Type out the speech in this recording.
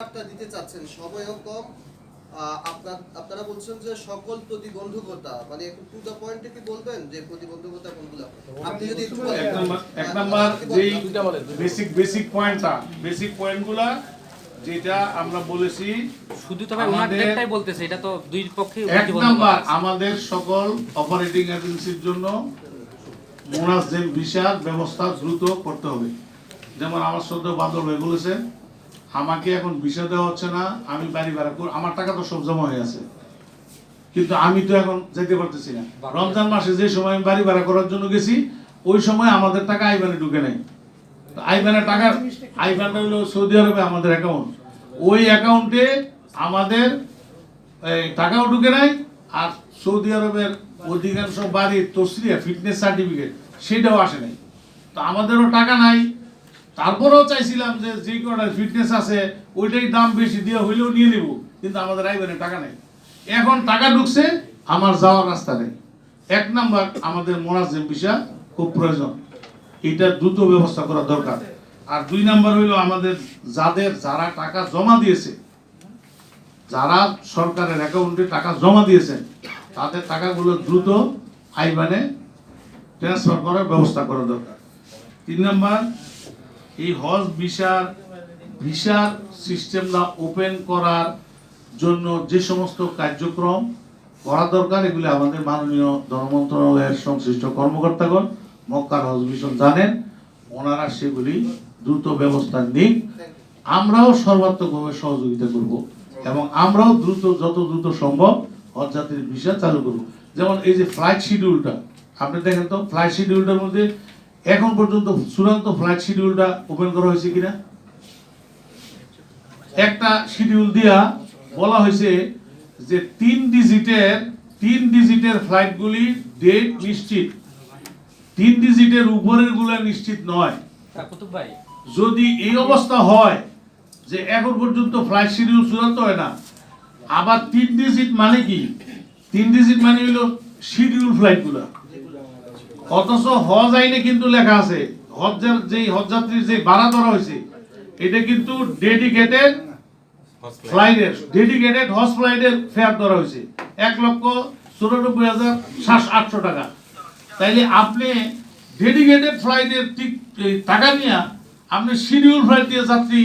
বার্তা দিতে চাচ্ছেন সময়ও কম আপনার আপনারা বলছেন যে সকল প্রতিবন্ধকতা মানে একটু টু দ্য পয়েন্টে কি বলবেন যে প্রতিবন্ধকতা কোনগুলো? আপনি যদি একটু এক নাম্বার এক নাম্বার যেই বেসিক বেসিক পয়েন্টটা বেসিক পয়েন্টগুলা যেটা আমরা বলেছি শুধু তো ভাই ওনার আমাদের- ডেটটাই বলতেছে এটা তো দুই পক্ষে এক নাম্বার আমাদের সকল অপারেটিং এজেন্সির জন্য মোনাজেম ভিসার ব্যবস্থা দ্রুত করতে হবে। যেমন আমার সদ্য বাদল হয়ে বলেছে আমাকে এখন ভিসা দেওয়া হচ্ছে না আমি বাড়ি ভাড়া কর আমার টাকা তো সব জমা হয়ে আছে। কিন্তু আমি তো এখন যেতে পারতেছি না। রমজান মাসে যে সময় আমি বাড়ি ভাড়া করার জন্য গেছি ওই সময় আমাদের টাকা আইবানে ঢুকে নাই। তো আইবানের টাকা আইবানটা হলো সৌদি আরবে আমাদের অ্যাকাউন্ট ওই অ্যাকাউন্টে আমাদের এই টাকাও ঢুকে নাই আর সৌদি আরবের অধিকাংশ বাড়ির তসরিয়া ফিটনেস সার্টিফিকেট সেটাও আসে নাই। তো আমাদেরও টাকা নাই তারপরেও চাইছিলাম যে যে কটা ফিটনেস আছে, ওইটাই দাম বেশি দিয়ে হইলেও নিয়ে নিব, কিন্তু আমাদের আইবারে টাকা নেই। এখন টাকা ঢুকছে, আমার যাওয়ার রাস্তা নেই। এক নাম্বার, আমাদের মোনাজেম ভিসা খুব প্রয়োজন। এটা দ্রুত ব্যবস্থা করা দরকার। আর দুই নাম্বার হইল আমাদের যাদের, যারা টাকা জমা দিয়েছে, যারা সরকারের অ্যাকাউন্টে টাকা জমা দিয়েছেন, তাদের টাকাগুলো দ্রুত আইবানে ট্রান্সফার করার ব্যবস্থা করা দরকার। তিন নম্বর এই হজ ভিসার ভিসার সিস্টেমটা ওপেন করার জন্য যে সমস্ত কার্যক্রম করা দরকার, এগুলি আমাদের মাননীয় ধর্ম মন্ত্রণালয়ের সংশ্লিষ্ট কর্মকর্তাগণ মক্কার হজ মিশন জানেন। ওনারা সেগুলি দ্রুত ব্যবস্থা নিক। আমরাও সর্বাত্মকভাবে সহযোগিতা করব এবং আমরাও দ্রুত, যত দ্রুত সম্ভব হজ যাত্রীর ভিসা চালু করব। যেমন এই যে ফ্লাইট শিডিউলটা আপনি দেখেন তো ফ্লাইট শিডিউলটার মধ্যে এখন পর্যন্ত চূড়ান্ত ফ্লাইট শিডিউলটা ওপেন করা হয়েছে কিনা? একটা শিডিউল দিয়া বলা হয়েছে যে তিন ডিজিটের তিন ডিজিটের ফ্লাইটগুলি ডেট নিশ্চিত। তিন ডিজিটের উপরেরগুলা নিশ্চিত নয়। যদি এই অবস্থা হয় যে এখন পর্যন্ত ফ্লাইট শিডিউল চূড়ান্ত হয় না আবার তিন ডিজিট মানে কি? তিন ডিজিট মানে হলো শিডিউল ফ্লাইটগুলো অথচ হজ আইনে কিন্তু লেখা আছে হজের যে হজযাত্রীর যে ভাড়া ধরা হয়েছে, এটা কিন্তু ডেডিকেটেড ফ্লাইটের ডেডিকেটেড হজ ফ্লাইটের ফেয়ার ধরা হয়েছে, এক লক্ষ চুরানব্বই হাজার সাতশো আটশো টাকা। তাইলে আপনি ডেডিকেটেড ফ্লাইটের ঠিক টাকা নিয়ে আপনি শিডিউল ফ্লাইট দিয়ে যাত্রী